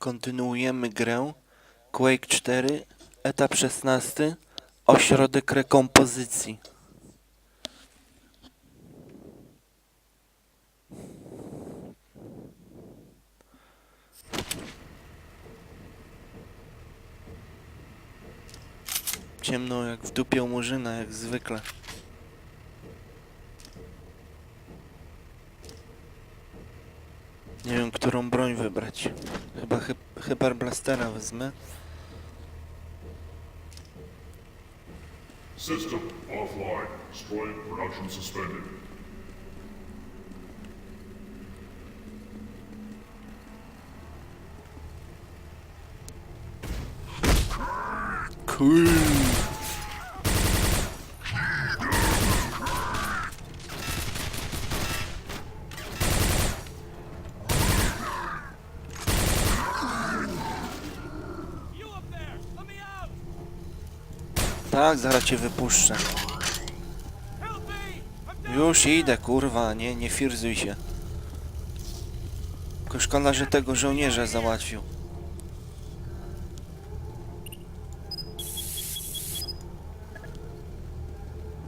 Kontynuujemy grę. Quake 4, etap 16, ośrodek rekompozycji. Ciemno jak w dupie murzyna, jak zwykle. Nie wiem, którą broń wybrać. Chyba hy Hyperblastera wezmę. System offline. Destroying production suspended. Cool. You up there! Let me out! Tak, zaraz cię wypuszczę. Już idę, kurwa, nie, nie firzuj się. Tylko szkoda, że tego żołnierza załatwił.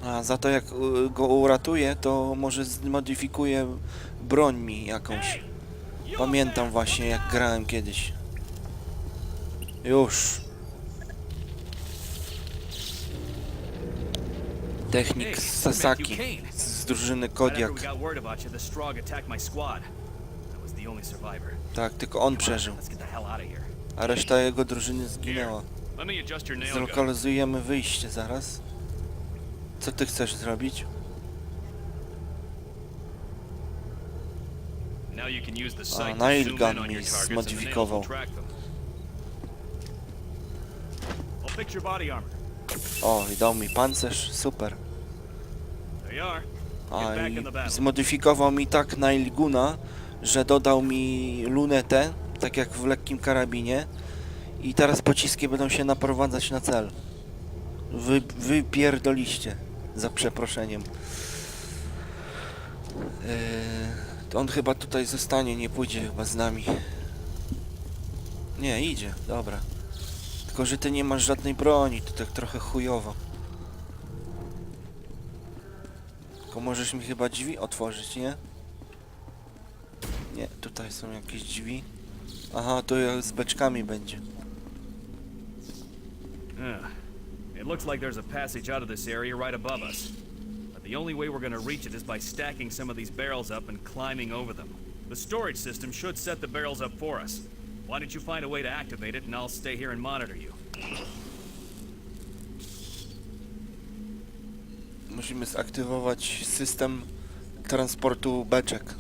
A za to jak y, go uratuje, to może zmodyfikuje broń mi jakąś. Pamiętam właśnie jak grałem kiedyś. Już. I was the only survivor. Tak, tylko on przeżył, a reszta jego drużyny zginęła. Zlokalizujemy wyjście zaraz. Co ty chcesz zrobić? A, sight to nail zoom gun in on mi zmodyfikował. your body armor. O, i dał mi pancerz, super. A i zmodyfikował mi tak na Ilguna, że dodał mi lunetę, tak jak w lekkim karabinie. I teraz pociski będą się naprowadzać na cel. Wy, wypierdoliście, za przeproszeniem. Yy, to on chyba tutaj zostanie, nie pójdzie chyba z nami. Nie, idzie, dobra. Tylko, że ty nie masz żadnej broni, to tak trochę chujowo. Tylko możesz mi chyba drzwi otworzyć, nie? Nie, tutaj są jakieś drzwi. Aha, to z beczkami będzie. It looks like there's a passage out of this area right above us. But the only way we're gonna reach it is by stacking some of these barrels up and climbing over them. The storage system should set the barrels up for us. Why don't you find a way to activate it and I'll stay here and monitor you. Musimy zaktywować system transportu beczek.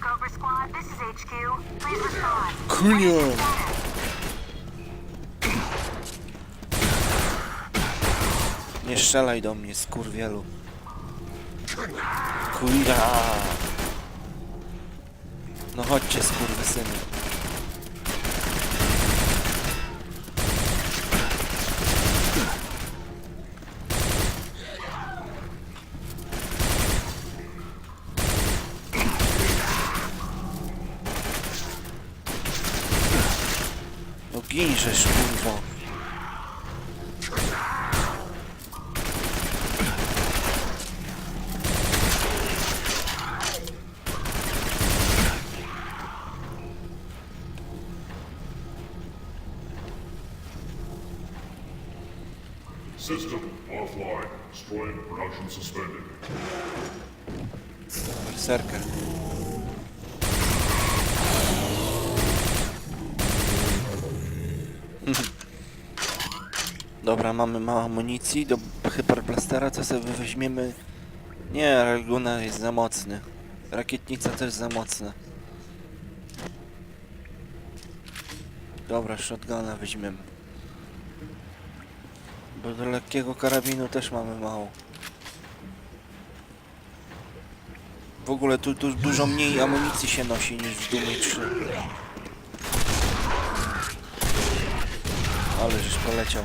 Cobra Squad, this is HQ. Please respond. Kunia! Nie strzelaj do mnie, skurwielu. Kuja! No chodźcie, skurwysyny. No ginżesz, kurwo. System offline. Destroying production suspended. Berserker. Dobra, mamy mało amunicji do hyperblastera, co sobie weźmiemy... Nie, Raguna jest za mocny. Rakietnica też za mocna. Dobra, shotguna weźmiemy. Bo do lekkiego karabinu też mamy mało. W ogóle tu, tu dużo mniej amunicji się nosi niż w dumy 3. Ale żeś poleciał.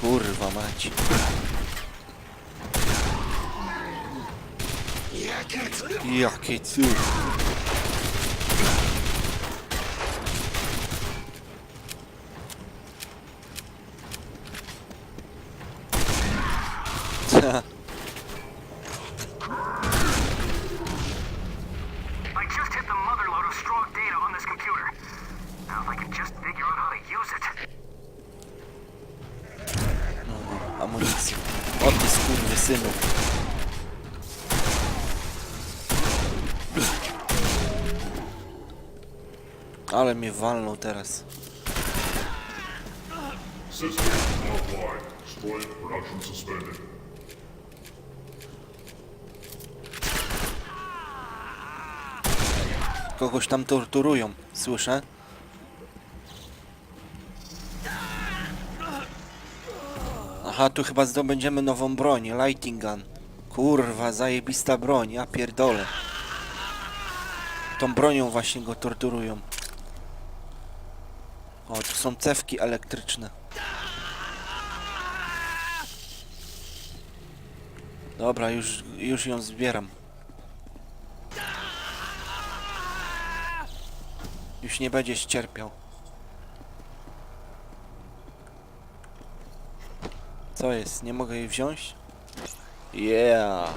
Kurwa mać. Jakie cud. Jakie cud. Ale mnie walnął teraz. Kogoś tam torturują, słyszę. Aha, tu chyba zdobędziemy nową broń, lighting gun. Kurwa, zajebista broń, ja pierdolę. Tą bronią właśnie go torturują. O, tu są cewki elektryczne. Dobra, już, już ją zbieram. Już nie będziesz cierpiał. Co jest? Nie mogę jej wziąć? Yeah!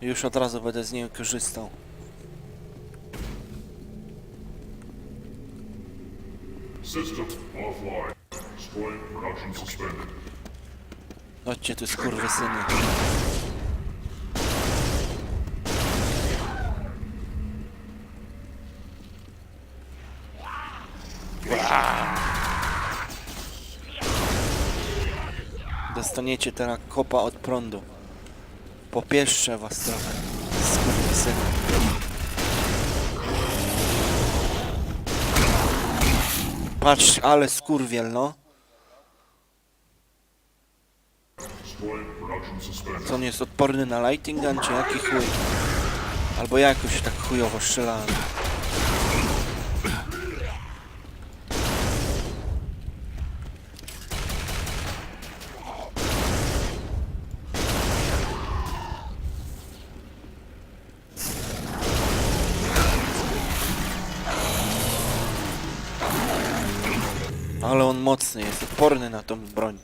Już od razu będę z niej korzystał. System offline. Spoil production suspended. Chodźcie tu skurwysyny. Dostaniecie teraz kopa od prądu. Popieszczę was trochę. Skurwysyny. Patrz, ale skurwiel, no. Co on jest odporny na lighting gun, czy jaki chuj? Albo ja jakoś tak chujowo strzelałem. Ale on mocny jest, odporny na tą broń.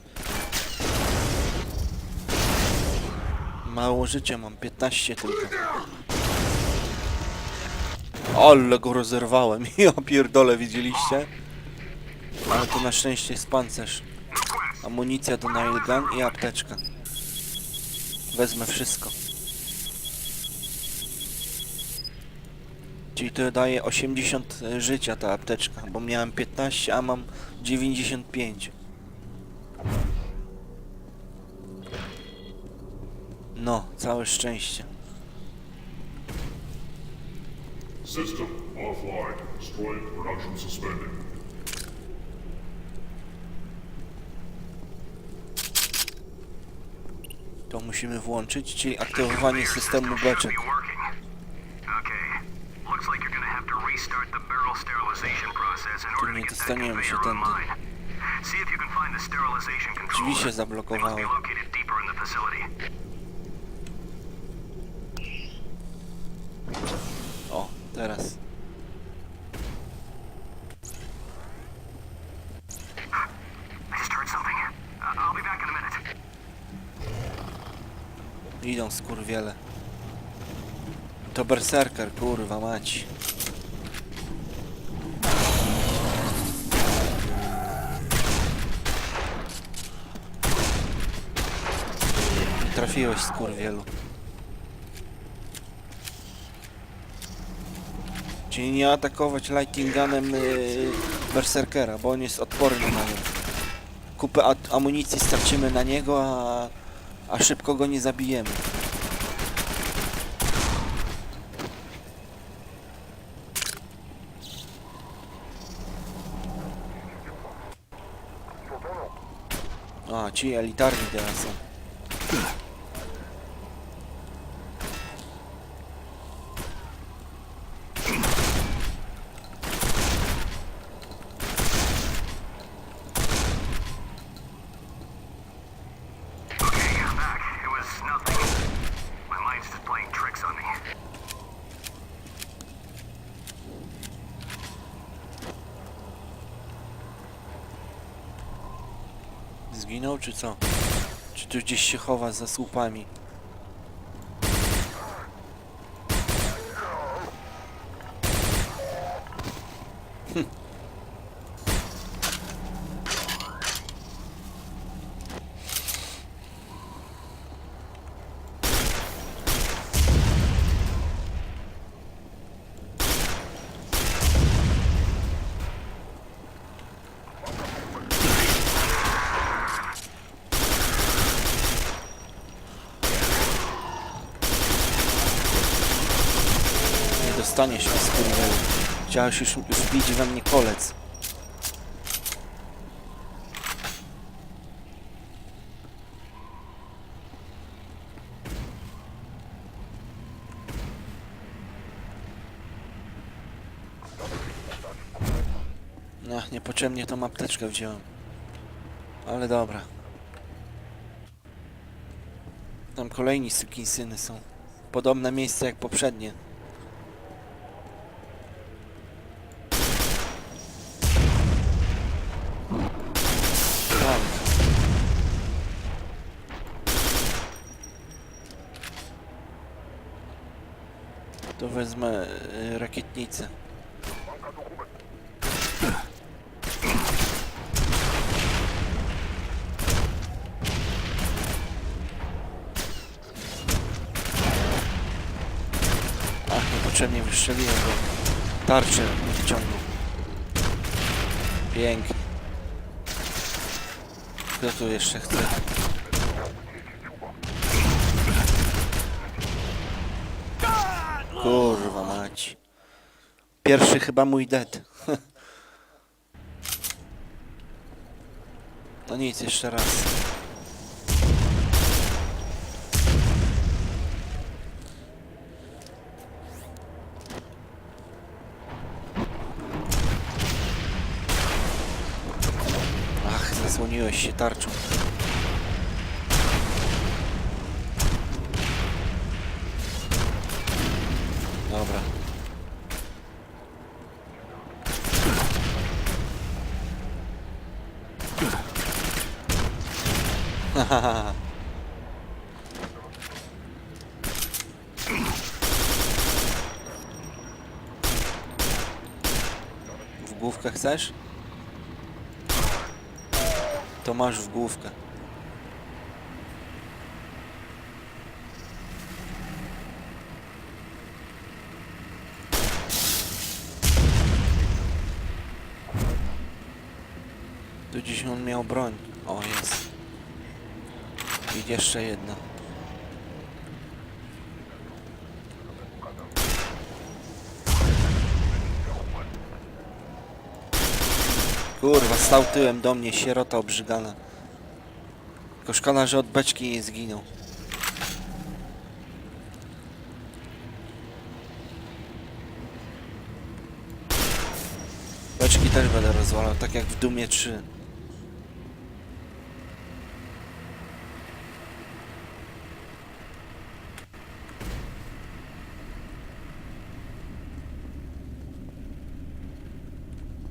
Mało życia mam, 15 tylko. Ale go rozerwałem, ja pierdolę, widzieliście? Ale to na szczęście jest pancerz. Amunicja do nailgun i apteczka. Wezmę wszystko. Czyli to daje 80 życia ta apteczka, bo miałem 15, a mam 95. No, całe szczęście. System offline. Production suspended. To musimy włączyć, czyli aktywowanie systemu beczek. You can find the sterilization Drzwi się zablokowały. O, teraz. Idą skurwiele. To berserker, kurwa mać. Nie Trafiłeś skurwielu. Czyli nie atakować lighting gunem yy, berserkera, bo on jest odporny na nią. Kupę amunicji stracimy na niego, a, a szybko go nie zabijemy. A, ci elitarni teraz są. Zginął czy co? Czy tu gdzieś się chowa za słupami? Nie dostaniesz mi skurwielu. Chciałeś już wbić we mnie kolec. Ach, niepotrzebnie tą apteczkę wziąłem. Ale dobra. Tam kolejni syny są. Podobne miejsce jak poprzednie. Tak. To wezmę y, rakietnicę. Ach, niepotrzebnie wystrzeliłem go. Tarczę wyciągnął. Pięknie. Kto tu jeszcze chce? Kurwa mać. Pierwszy chyba mój dead. No nic, jeszcze raz. Ach, zasłoniłeś się tarczą. Dobra. Hahaha. W główkę chcesz? To masz w główkę. Tu gdzieś on miał broń. O, jest. I jeszcze jedna. Kurwa, stał tyłem do mnie, sierota obrzygana. Tylko szkoda, że od beczki nie zginął. Beczki też będę rozwalał, tak jak w Dumie 3.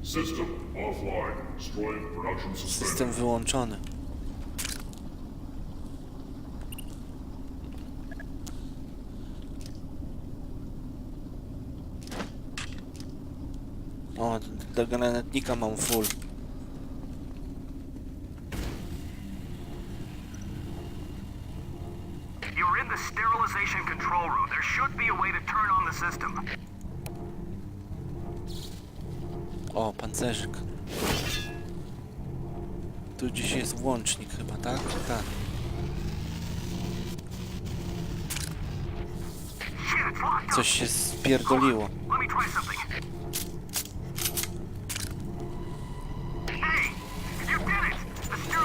System System wyłączony. O, do granatnika mam full. The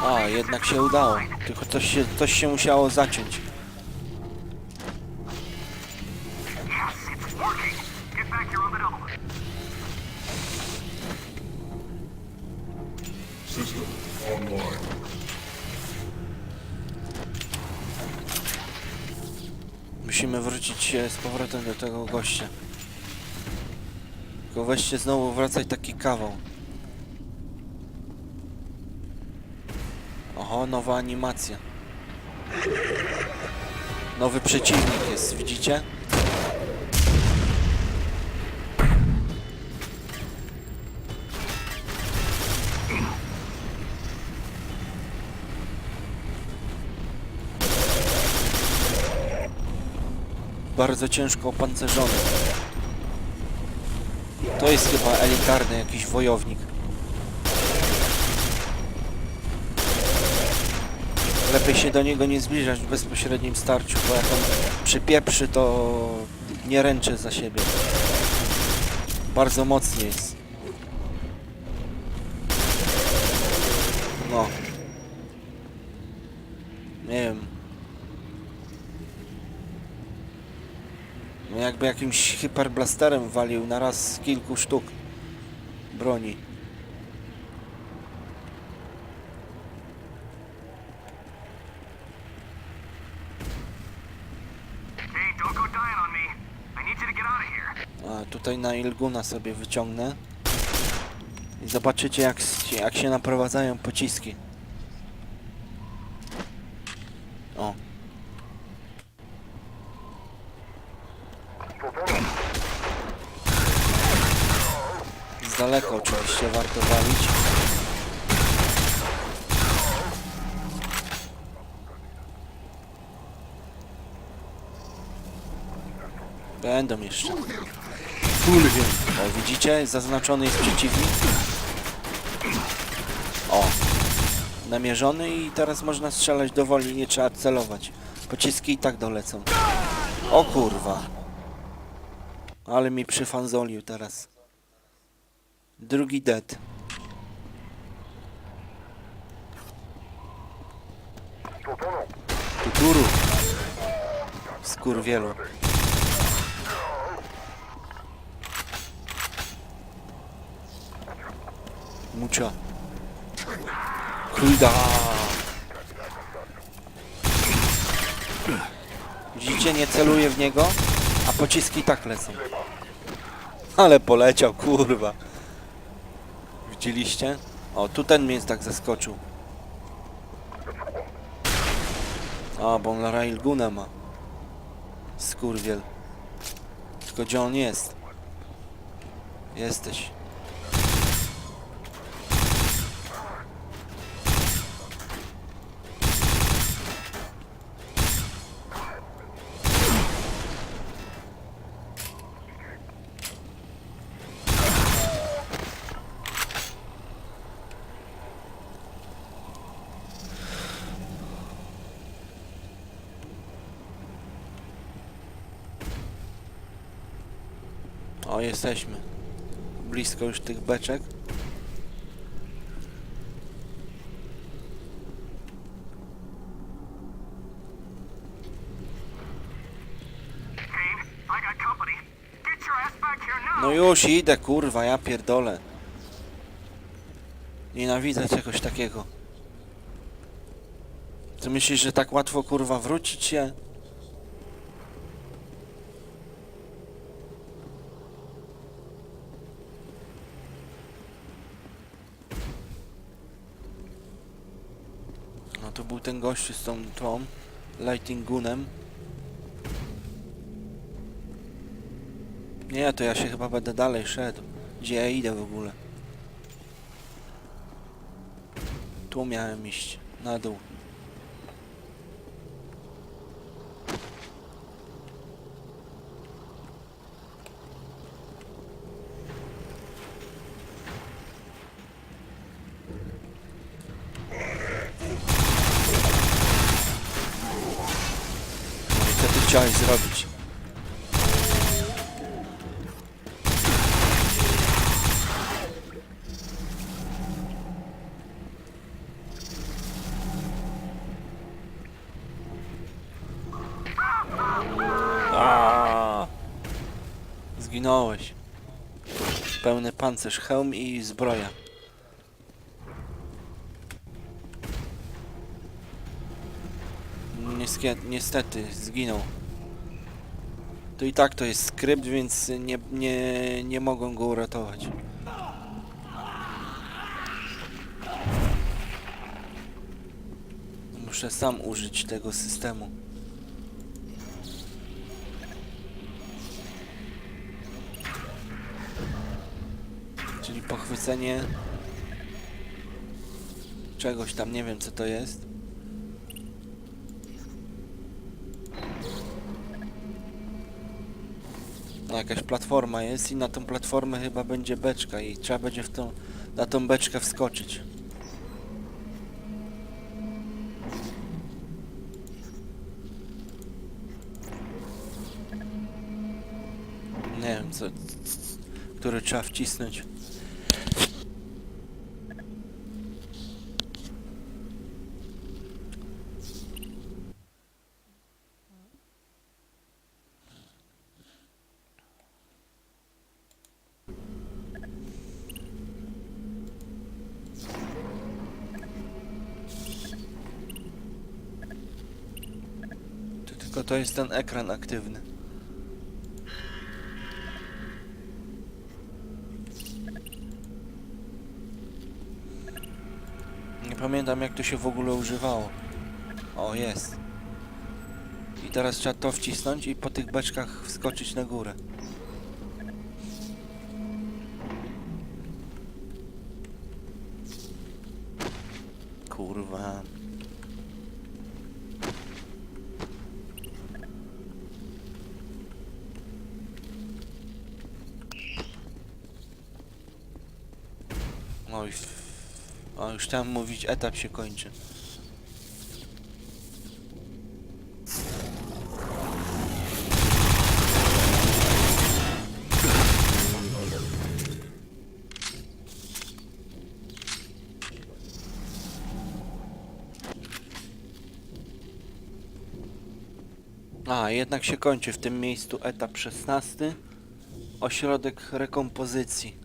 A, jednak się udało. Tylko coś się, coś się musiało zaciąć. Się z powrotem do tego gościa. Tylko weźcie znowu wracaj taki kawał. Oho, nowa animacja. Nowy przeciwnik jest, widzicie? Bardzo ciężko opancerzony. To jest chyba elitarny jakiś wojownik. Lepiej się do niego nie zbliżać w bezpośrednim starciu, bo jak on przypieprzy, to nie ręczy za siebie. Bardzo mocny jest. No. Nie wiem. No jakby jakimś hyperblasterem walił na raz z kilku sztuk broni. A tutaj na Ilguna sobie wyciągnę. I zobaczycie jak, jak się naprowadzają pociski. O. Z daleka oczywiście warto walić. Będą jeszcze. Fulvin. O, widzicie? Zaznaczony jest przeciwnik. O. Namierzony i teraz można strzelać dowolnie, nie trzeba celować. Pociski i tak dolecą. O kurwa. Ale mi przyfanzolił teraz. Drugi dead. Tuturu. Skurwielu. Mucha. Kruda. Widzicie, nie celuję w niego, a pociski tak lecą. Ale poleciał, kurwa. Widzieliście? O, tu ten mnie tak zaskoczył. A, bo on ma. Skurwiel. Tylko gdzie on jest? Jesteś. O, jesteśmy. Blisko już tych beczek. No już idę, kurwa, ja pierdolę. Nienawidzę czegoś takiego. Ty myślisz, że tak łatwo, kurwa, wrócić się? No to był ten gościu z tą, tą Lighting Gunem. Nie, to ja się chyba będę dalej szedł. Gdzie ja idę w ogóle? Tu miałem iść, na dół. No i co Aaaa! Zginąłeś. Pełny pancerz, hełm i zbroja. Niestety, zginął. To i tak to jest skrypt, więc nie, nie, nie mogą go uratować. Muszę sam użyć tego systemu. Czyli pochwycenie czegoś tam, nie wiem co to jest. No jakaś platforma jest i na tą platformę chyba będzie beczka i trzeba będzie w tą, na tą beczkę wskoczyć. Nie wiem co, który trzeba wcisnąć. To tylko to jest ten ekran aktywny. Nie pamiętam jak to się w ogóle używało. O, jest. I teraz trzeba to wcisnąć i po tych beczkach wskoczyć na górę. Kurwa. Oj. O, już chciałem mówić, etap się kończy. A, jednak się kończy w tym miejscu etap 16. Ośrodek rekompozycji.